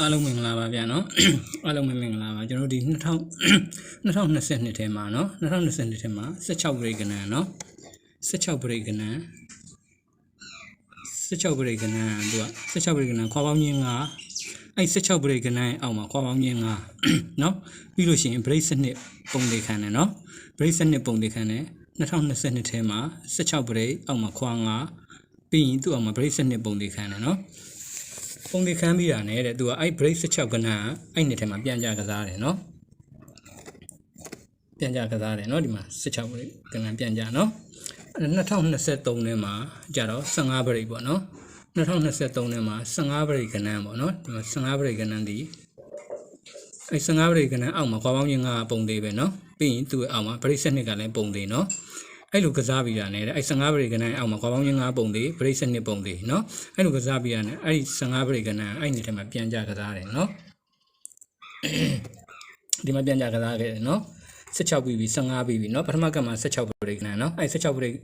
အားလုံးမင်္ဂလာပါဗျာနော်အားလုံးပဲမင်္ဂလာပါကျွန်တော်တို့ဒီ2000 2022ထဲမှာနော်2022ထဲမှာ16 break ကနန်းနော်16 break ကနန်း16 break ကနန်းသူက16 break ကနန်းခွာပေါင်းခြင်းကအဲ့16 break ကနန်းအောက်မှာခွာပေါင်းခြင်းကနော်ပြီးလို့ရှိရင် break စနစ်ပုံလေးခံတယ်နော် break စနစ်ပုံလေးခံတယ်2022ထဲမှာ16 break အောက်မှာခွာ9ပြီးရင်သူ့အောက်မှာ break စနစ်ပုံလေးခံတယ်နော် ပုံလေးခန်းပြီးတာနဲ့တဲ့သူကအဲ့ break 16ကနန်းအဲ့နှစ်ထဲမှာပြန်ကြကစားတယ်နော်ပြန်ကြကစားတယ်နော်ဒီမှာ16 break ကနန်းပြန်ကြနော်အဲ့2023ထဲမှာကြတော့15 break ပေါ့နော်2023ထဲမှာ15 break ကနန်းပေါ့နော်ဒီမှာ15 break ကနန်းဒီအဲ့15 break ကနန်းအောက်မှာခွာပေါင်းခြင်းကပုံသေးပဲနော်ပြီးရင်သူ့အောက်မှာ break 7ကလည်းပုံသေးနော် အဲ့လိုကစားပြီးတာနဲ့တဲ့အဲ့15 break ကနန်းအောက်မှာခွာပေါင်းခြင်း9ပုံသေး break 7ပုံသေးနော်အဲ့လိုကစားပြီးတာနဲ့အဲ့ဒီ15 break ကနန်းအဲ့ဒီထဲမှာပြန်ကြကစားတယ်နော်ဒီမှာပြန်ကြကစားခဲ့တယ်နော်16ပြီးပြီ15ပြီးပြီနော်ပထမကမှ16 break ကနန်းနော်အဲ့16 break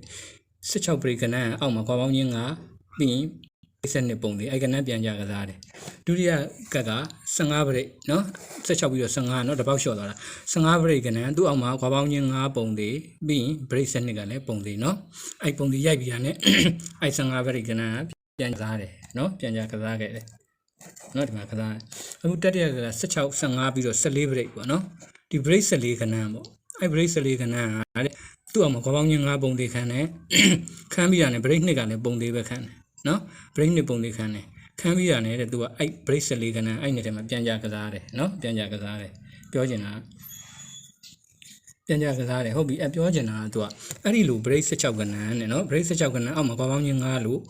16 break ကနန်းအောက်မှာခွာပေါင်းခြင်းကပြီးရင် ဆက်နှစ်ပုံသေးအဲ့ကနန်းပြန်ကြကစားတယ်ဒုတိယကက်က15 break နော်16ပြီးတော့15နော်တစ်ပေါက်လျှော့သွားတာ15 break ကနန်းသူ့အောက်မှာခွာပေါင်းခြင်း9ပုံသေးပြီးရင် break ဆက်နှစ်ကလည်းပုံသေးနော်အဲ့ပုံသေးရိုက်ပြီးတာနဲ့အဲ့15 break ကနန်းပြန်ကစားတယ်နော်ပြန်ကြကစားခဲ့တယ်နော်ဒီမှာကစားတယ်အခုတက်တဲ့က16 15ပြီးတော့14 break ပေါ့နော်ဒီ break 14ကနန်းပေါ့အဲ့ break 14ကနန်းကတဲ့သူ့အောက်မှာခွာပေါင်းခြင်း9ပုံသေးခံတယ်ခန်းပြီးတာနဲ့ break နှစ်ကလည်းပုံသေးပဲခံတယ် နော် break နှစ်ပုံလေးခံတယ်ခံပြီးတာနဲ့တဲ့သူကအဲ့ break 14ကနန်းအဲ့နှစ်ထဲမှာပြန်ကြကစားတယ်နော်ပြန်ကြကစားတယ်ပြောချင်တာပြန်ကြကစားတယ်ဟုတ်ပြီအပြောချင်တာကသူကအဲ့ဒီလို break 16ကနန်းနဲ့နော် break 16ကနန်းအောက်မှာကွာပေါင်းချင်း9လို့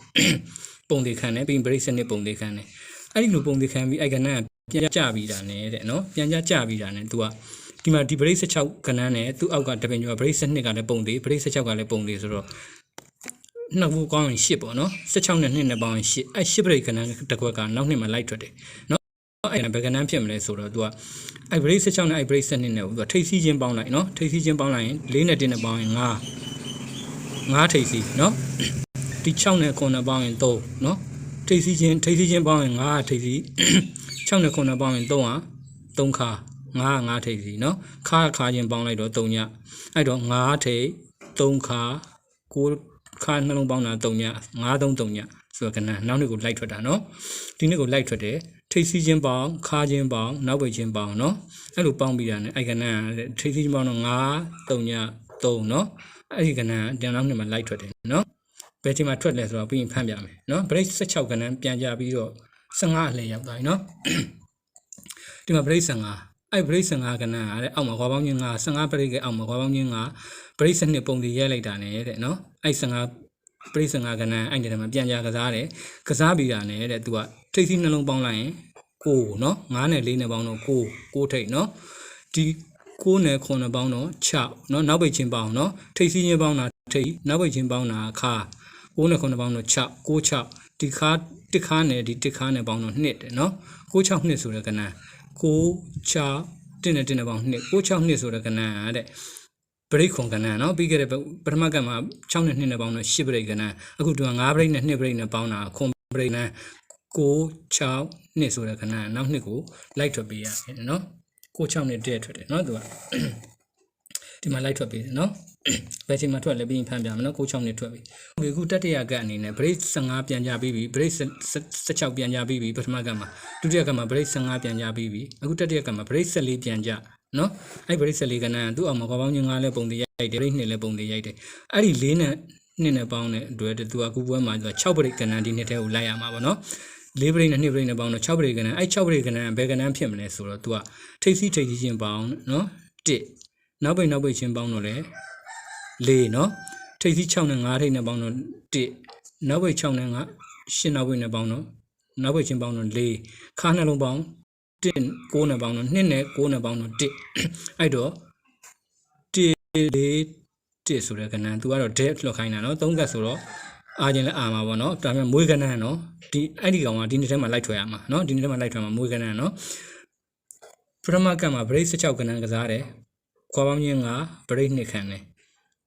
ပုံသေးခံတယ်ပြီးရင် break 7ပုံသေးခံတယ်အဲ့ဒီလိုပုံသေးခံပြီးအဲ့ကနန်းကပြန်ကြပြီးတာနဲ့တဲ့နော်ပြန်ကြကြပြီးတာနဲ့သူကဒီမှာဒီ break 16ကနန်းနဲ့သူ့အောက်ကတပင်ကျော် break 7ကလည်းပုံသေး break 16ကလည်းပုံသေးဆိုတော့ နှစ်ခုကောင်းရင်8ပေါ့နော်16နဲ့2နဲ့ပေါင်းရင်8အဲ့8 break ကနန်းတစ်ခွက်ကနောက်နှစ်မှာလိုက်ထွက်တယ်နော်အဲ့ဒါဘယ်ကနန်းဖြစ်မလဲဆိုတော့ तू ကအဲ့ break 16နဲ့အဲ့ break 7နဲ့ तू ကထိပ်စီးချင်းပေါင်းလိုက်နော်ထိပ်စီးချင်းပေါင်းလိုက်ရင်4နဲ့1နဲ့ပေါင်းရင်5 5ထိပ်စီးနော်ဒီ6နဲ့9နဲ့ပေါင်းရင်3နော်ထိပ်စီးချင်းထိပ်စီးချင်းပေါင်းရင်5ထိပ်စီး6နဲ့9နဲ့ပေါင်းရင်3ဟာ3ခါ5 5ထိပ်စီးနော်ခါခါချင်းပေါင်းလိုက်တော့3ညအဲ့တော့5ထိပ်3ခါ9 ခါနှလုံးပေါင်းတာ3ည9 3 3ညဆိုတော့ကဏ္ဍနောက်နှစ်ကိုလိုက်ထွက်တာနော်ဒီနှစ်ကိုလိုက်ထွက်တယ်ထိတ်စီးခြင်းပေါင်းခါခြင်းပေါင်းနောက်ပိတ်ခြင်းပေါင်းနော်အဲ့လိုပေါင်းပြီးတာ ਨੇ အဲ့ကဏ္ဍထိတ်စီးခြင်းပေါင်းတော့9 3ည3နော်အဲ့ဒီကဏ္ဍတန်နောက်နှစ်မှာလိုက်ထွက်တယ်နော်ဘယ်ချိန်မှာထွက်လဲဆိုတော့ပြီးရင်ဖမ်းပြမယ်နော် break 16ကဏ္ဍပြန်ကြပြီးတော့15အလဲရောက်သွားပြီနော်ဒီမှာ break 15 အဲ့ပရိစ္ဆန်ငါကနန်ကတဲ့အောက်မှာခွာပေါင်းချင်းငါ15ပရိကေအောက်မှာခွာပေါင်းချင်းငါပရိစ္ဆန်နှစ်ပုံတွေရိုက်လိုက်တာ ਨੇ တဲ့နော်အဲ့15ပရိစ္ဆန်ငါကနန်အဲ့ဒီထဲမှာပြန်ကြကစားတယ်ကစားပြီးတာ ਨੇ တဲ့ तू ကထိတ်စီနှလုံးပေါင်းလိုက်ရင်ကိုနော်9နဲ့4နဲ့ပေါင်းတော့ကိုကိုထိတ်နော်ဒီကိုနဲ့ခုနဲ့ပေါင်းတော့6နော်နောက်ပိတ်ချင်းပေါင်းနော်ထိတ်စီချင်းပေါင်းတာထိတ်နောက်ပိတ်ချင်းပေါင်းတာခါကိုနဲ့ခုနဲ့ပေါင်းတော့6 9 6ဒီခါတစ်ခါနဲ့ဒီတစ်ခါနဲ့ပေါင်းတော့2တဲ့နော်9 6 2ဆိုတဲ့ကဏ္ဍ 6 6တင်းနဲ့တင်းနဲ့ပေါင်း2 6 6 2ဆိုတဲ့ကဏ္ဍတဲ့ break ခွန်ကဏ္ဍနော်ပြီးခဲ့တဲ့ပထမကမှာ6နဲ့2နဲ့ပေါင်းတော့10 break ကဏ္ဍအခုတူ5 break နဲ့2 break နဲ့ပေါင်းတာခွန် break နဲ့6 6နှစ်ဆိုတဲ့ကဏ္ဍနောက်နှစ်ကိုလိုက်ထွက်ပေးရတယ်နော်6 6နဲ့တည့်ထွက်တယ်နော်သူက ဒီမှာလိုက်ထွက်ပေးတယ်နော်ဘယ်ချိန်မှာထွက်လဲပြီးရင်ဖမ်းပြမယ်နော်6 6နဲ့ထွက်ပြီဒီခုတတိယကအနေနဲ့ break 15ပြန်ကြပြီးပြီ break 16ပြန်ကြပြီးပြီပထမကမှာဒုတိယကမှာ break 15ပြန်ကြပြီးပြီအခုတတိယကမှာ break 14ပြန်ကြနော်အဲ့ break 14ကနန်းသူ့အောင်မှာခေါင်းပေါင်းချင်း9လဲပုံတရိုက်တယ် break 2လဲပုံတရိုက်တယ်အဲ့ဒီ4နဲ့နှစ်နဲ့ပေါင်းတဲ့အတွက်သူကအခုပွဲမှာသူက6 break ကနန်းဒီနှစ်ထဲကိုလိုက်ရမှာပေါ့နော်၄ဘရိတ်နဲ့2ဘရိတ်နဲ့ပေါင်းတော့6ဘရိတ်ကနန်းအဲ့6ဘရိတ်ကနန်းဘယ်ကနန်းဖြစ်မလဲဆိုတော့ तू ကထိပ်စီးထိပ်စီးချင်းပေါင်းနော်1 နောက်ပိတ်နောက်ပိတ်ချင်းပေါင်းတော့လေ၄နော်ထိပ်စီး6နဲ့9ထိပ်နဲ့ပေါင်းတော့1နောက်ပိတ်6နဲ့9ရှင်းနောက်ပိတ်နဲ့ပေါင်းတော့နောက်ပိတ်ချင်းပေါင်းတော့၄ခါနှလုံးပေါင်း1 9နဲ့ပေါင်းတော့2နဲ့9နဲ့ပေါင်းတော့1အဲ့တော့1 4 1ဆိုတဲ့ကဏ္ဍ तू ကတော့ dead လောက်ခိုင်းတာနော်3ကတ်ဆိုတော့အားချင်းလည်းအာမှာပေါ့နော်ဒါပေမဲ့မွေးကဏ္ဍနော်ဒီအဲ့ဒီကောင်ကဒီနေ့ထဲမှာလိုက်ထွက်ရမှာနော်ဒီနေ့ထဲမှာလိုက်ထွက်မှာမွေးကဏ္ဍနော်ပထမကံမှာ break 16ကဏ္ဍကစားတယ် ခွာပေါင်းချင်းက break နှစ်ခံတယ်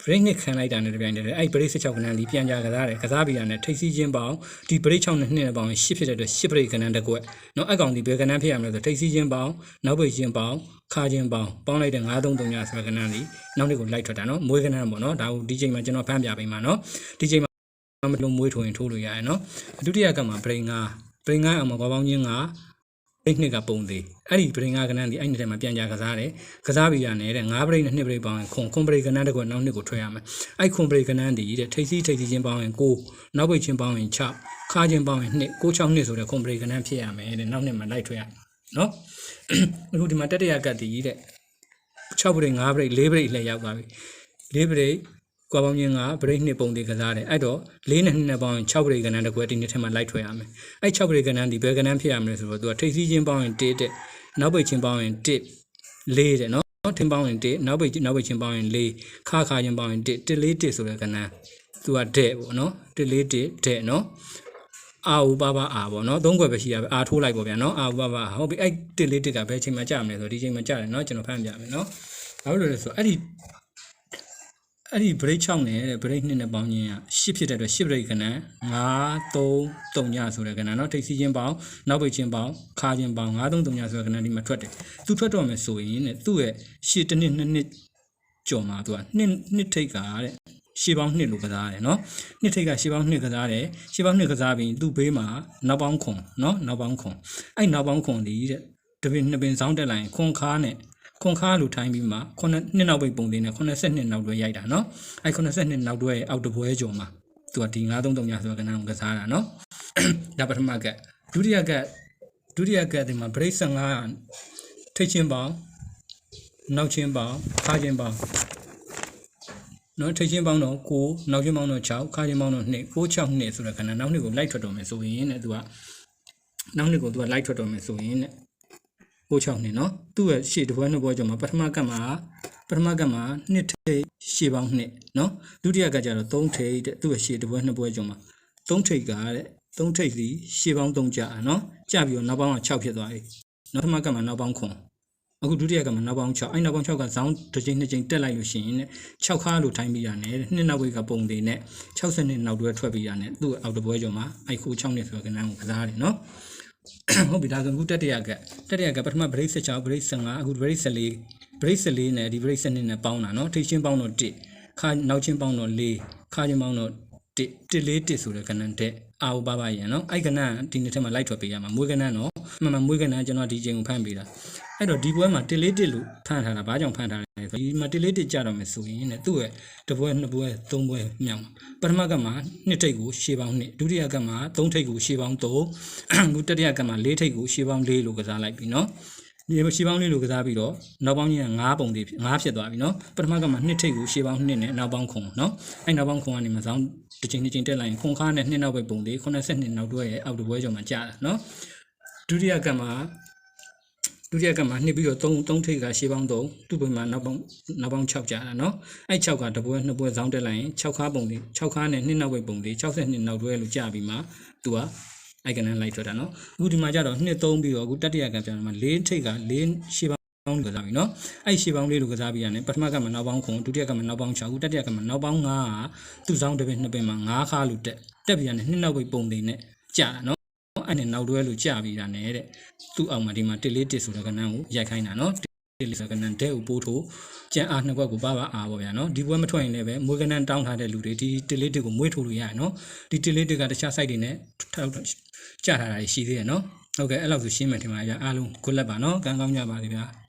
break နှစ်ခံလိုက်တာနဲ့တပြိုင်တည်းအဲ့ break 16ခဏဒီပြန်ကြကစားတယ်ကစားပြီးတာနဲ့ထိတ်စီးချင်းပေါင်းဒီ break 6နဲ့2နဲ့ပေါင်း10ဖြစ်တဲ့အတွက်10 break ခဏတစ်ကွက်နော်အကောင်ဒီဘယ်ခဏဖြစ်ရမလဲဆိုထိတ်စီးချင်းပေါင်းနောက်ပိတ်ချင်းပေါင်းခါချင်းပေါင်းပေါင်းလိုက်တဲ့933ညဆိုတဲ့ခဏဒီနောက်နေ့ကိုလိုက်ထွက်တာနော်မွေးခဏပေါ့နော်ဒါကိုဒီချိန်မှာကျွန်တော်ဖမ်းပြပေးမှာနော်ဒီချိန်မှာမလို့မွေးထိုးရင်ထိုးလို့ရတယ်နော်ဒုတိယကမှာ break 5 break 5အောင်မှာပေါင်းချင်းက အိတ်နှစ်ကပုံသေးအဲ့ဒီပရင်ကကနန်းဒီအဲ့နှစ်ထဲမှာပြန်ကြကစားတယ်ကစားပြီးရတယ်တဲ့၅ပရိတ်နဲ့2ပရိတ်ပေါင်းရင်ခွန်ခွန်ပရိတ်ကနန်းတစ်ခုနောက်နှစ်ကိုထွက်ရမယ်အဲ့ခွန်ပရိတ်ကနန်းဒီတဲ့ထိပ်စီးထိပ်စီးချင်းပေါင်းရင်9နောက်ပိတ်ချင်းပေါင်းရင်6ခါချင်းပေါင်းရင်2 6 6နှစ်ဆိုတဲ့ခွန်ပရိတ်ကနန်းဖြစ်ရမယ်တဲ့နောက်နှစ်မှာလိုက်ထွက်ရနော်အခုဒီမှာတတိယကတ်ဒီတဲ့6ပရိတ်5ပရိတ်4ပရိတ်လည်းရောက်သွားပြီ4ပရိတ် ကွာပေါင်းချင်းကပရိတ်နှစ်ပုံသေးကစားတယ်အဲ့တော့4နဲ့2နဲ့ပေါင်းရင်6ပရိတ်ကနန်းတစ်ခုဒီနှစ်ထဲမှာလိုက်ထွက်ရမယ်အဲ့6ပရိတ်ကနန်းဒီဘယ်ကနန်းဖြစ်ရမလဲဆိုတော့သူကထိပ်စီးချင်းပေါင်းရင်1တဲ့နောက်ပိတ်ချင်းပေါင်းရင်1 4တဲ့နော်ထင်းပေါင်းရင်1နောက်ပိတ်နောက်ပိတ်ချင်းပေါင်းရင်4ခါခါချင်းပေါင်းရင်1 1 4 1ဆိုတဲ့ကနန်းသူကတဲ့ပေါ့နော်1 4 1တဲ့နော်အာဥပပအာပေါ့နော်သုံးခွက်ပဲရှိရပဲအာထိုးလိုက်ပေါ့ဗျာနော်အာဥပပအာဟုတ်ပြီအဲ့1 4 1ကဘယ်ချိန်မှကြာမလဲဆိုတော့ဒီချိန်မှကြာတယ်နော်ကျွန်တော်ဖမ်းပြမယ်နော်ဘာလို့လဲဆိုတော့အဲ့ဒီ အဲ့ဒီ break 6နဲ့တဲ့ break 2နဲ့ပေါင်းခြင်းက10ဖြစ်တဲ့အတွက်10 break ကဏ္ဍ9 3 3ညဆိုတဲ့ကဏ္ဍเนาะထိပ်စီးခြင်းပေါင်းနောက်ပိတ်ခြင်းပေါင်းခါခြင်းပေါင်း9 3 3ညဆိုတဲ့ကဏ္ဍဒီမှာထွက်တယ်သူထွက်တော့မယ်ဆိုရင်တဲ့သူ့ရဲ့ရှေ့တစ်နှစ်နှစ်နှစ်ကျော်မှာသူကနှစ်နှစ်ထိတ်ကတဲ့ရှေ့ပေါင်းနှစ်လို့ကစားတယ်เนาะနှစ်ထိတ်ကရှေ့ပေါင်းနှစ်ကစားတယ်ရှေ့ပေါင်းနှစ်ကစားပြီးသူ့ဘေးမှာနောက်ပေါင်းခွန်เนาะနောက်ပေါင်းခွန်အဲ့နောက်ပေါင်းခွန်ဒီတဲ့တပင်နှစ်ပင်စောင်းတက်လိုက်ရင်ခွန်ခါနဲ့ ခွန်ခါလိုထိုင်းပြီးမှခုနှစ်နောက်ပိတ်ပုံတင်နဲ့82နောက်တွဲရိုက်တာနော်အဲ82နောက်တွဲအောက်တပွဲကျော်မှာသူကဒီ933ညဆိုကနန်းကစားတာနော်ဒါပထမကဒုတိယကဒုတိယကဒီမှာ break 15ထိတ်ချင်းပေါင်းနောက်ချင်းပေါင်းခါချင်းပေါင်းနော်ထိတ်ချင်းပေါင်းတော့6နောက်ချင်းပေါင်းတော့6ခါချင်းပေါင်းတော့2 6 6 2ဆိုတဲ့ခဏနောက်နှစ်ကိုလိုက်ထွက်တော်မယ်ဆိုရင်တဲ့သူကနောက်နှစ်ကိုသူကလိုက်ထွက်တော်မယ်ဆိုရင်တဲ့ 6 6နှစ်နော်သူ့ရဲ့ရှေ့တစ်ပွဲနှစ်ပွဲကျော်မှာပထမကမှာပထမကမှာနှစ်ထိတ်ရှေ့ပေါင်းနှစ်နော်ဒုတိယကကျတော့3ထိတ်တဲ့သူ့ရဲ့ရှေ့တစ်ပွဲနှစ်ပွဲကျော်မှာ3ထိတ်ကတဲ့3ထိတ်စီရှေ့ပေါင်း3ကြာနော်ကြာပြီးတော့နောက်ပေါင်းက6ဖြစ်သွားပြီနောက်ပထမကမှာနောက်ပေါင်းခွန်အခုဒုတိယကမှာနောက်ပေါင်း6အဲ့နောက်ပေါင်း6ကဇောင်းတစ်ချိန်နှစ်ချိန်တက်လိုက်လို့ရှိရင်တဲ့6ခါလို့ထိုင်းပြီးတာနဲ့နှစ်နောက်ဝေးကပုံသေးနဲ့60နှစ်နောက်တွဲထွက်ပြီးတာနဲ့သူ့အောက်တပွဲကျော်မှာအဲ့ခု6နှစ်ဆိုတဲ့ကဏ္ဍကိုကစားတယ်နော် ဟုတ်ပြီဒါဆိုအခုတတိယကတတိယကပထမ break 16 break 15အခု break 14 break 14နဲ့ဒီ break 12နဲ့ပေါင်းတာเนาะထိချင်းပေါင်းတော့1ခါနောက်ချင်းပေါင်းတော့4ခါချင်းပေါင်းတော့1 1 4 1ဆိုတဲ့ကဏ္ဍတဲ့အာဟုပါပါရန်เนาะအဲ့ကဏ္ဍဒီနေ့ထက်မှလိုက်ထွက်ပေးရမှာမွေးကဏ္ဍတော့မှန်မှန်မွေးကဏ္ဍကျွန်တော်ဒီချိန်ကိုဖမ်းပေးတာ အဲ့တော့ဒီပွဲမှာ1လေး1လို့ဖန်ထားတာဘာကြောင့်ဖန်ထားလဲဆိုဒီမှာ1လေး1ကြတော့မယ်ဆိုရင်တဲ့သူ့ရဲ့တပွဲနှစ်ပွဲသုံးပွဲမြောက်ပထမကမှာနှစ်ထိပ်ကိုရှေးပေါင်းနှစ်ဒုတိယကမှာသုံးထိပ်ကိုရှေးပေါင်း3ခုတတိယကမှာလေးထိပ်ကိုရှေးပေါင်း၄လို့ကစားလိုက်ပြီနော်ဒီရှေးပေါင်းလေးလိုကစားပြီးတော့နောက်ပေါင်းကြီးက9ပုံသေး9ဖြစ်သွားပြီနော်ပထမကမှာနှစ်ထိပ်ကိုရှေးပေါင်းနှစ်နဲ့နောက်ပေါင်းခုံနော်အဲ့နောက်ပေါင်းခုံကနေမှဆောင်းတစ်ချိန်တစ်ချိန်တက်လိုက်ရင်ခုံခါနဲ့နှစ်နောက်ပဲပုံသေး82နောက်တွဲရဲ့အောက်တပွဲကျော်မှာကြာတာနော်ဒုတိယကမှာ ဒုတိယကမှာနှစ်ပြီးတော့3 3ထိပ်ကရှေးပေါင်း3သူ့ဘက်မှာနောက်ပေါင်းနောက်ပေါင်း6ကြာတာเนาะအဲ့6ကတပွဲနှစ်ပွဲဇောင်းတက်လိုက်ရင်6ခါပုံသေး6ခါနဲ့နှစ်နောက်ပဲပုံသေး62နောက်တွဲလို့ကြာပြီးမှသူကအဲ့ကနန်းလိုက်ထွက်တာเนาะအခုဒီမှာကျတော့နှစ်3ပြီးတော့အခုတတိယကပြန်မှာ4ထိပ်က4ရှေးပေါင်းပေါင်းကစားပြီเนาะအဲ့ရှေ့ပေါင်းလေးလိုကစားပြီးရတယ်ပထမကမှနောက်ပေါင်းခုံဒုတိယကမှနောက်ပေါင်း6ခုတတိယကမှနောက်ပေါင်း9ကသူ့ဆောင်တစ်ပင်နှစ်ပင်မှာ9ခါလို့တက်တက်ပြီးရတယ်နှစ်နောက်ပိတ်ပုံသေးနဲ့ကြာတာเนาะ အဲ့နဲ့နောက်တွဲလို့ကြပြီးတာနဲ့တဲ့သူ့အောင်မှာဒီမှာတစ်လေးတစ်ဆိုတဲ့ကဏ္ဍကိုရိုက်ခိုင်းတာနော်တစ်လေးဆိုကဏ္ဍတဲ့ကိုပို့ထို့ကြံအားနှစ်ခွက်ကိုပါပါအားပေါ့ဗျာနော်ဒီဘွဲမထွက်ရင်လည်းပဲမွေးကဏ္ဍတောင်းထားတဲ့လူတွေဒီတစ်လေးတစ်ကိုမွေးထို့လို့ရရနော်ဒီတစ်လေးတစ်ကတခြား site တွေနဲ့ထောက်ကြထားတာရှိသေးတယ်နော်ဟုတ်ကဲ့အဲ့လောက်ဆိုရှင်းမယ်ထင်ပါဗျာအားလုံးကိုလက်ပါနော်ကံကောင်းကြပါလေဗျာ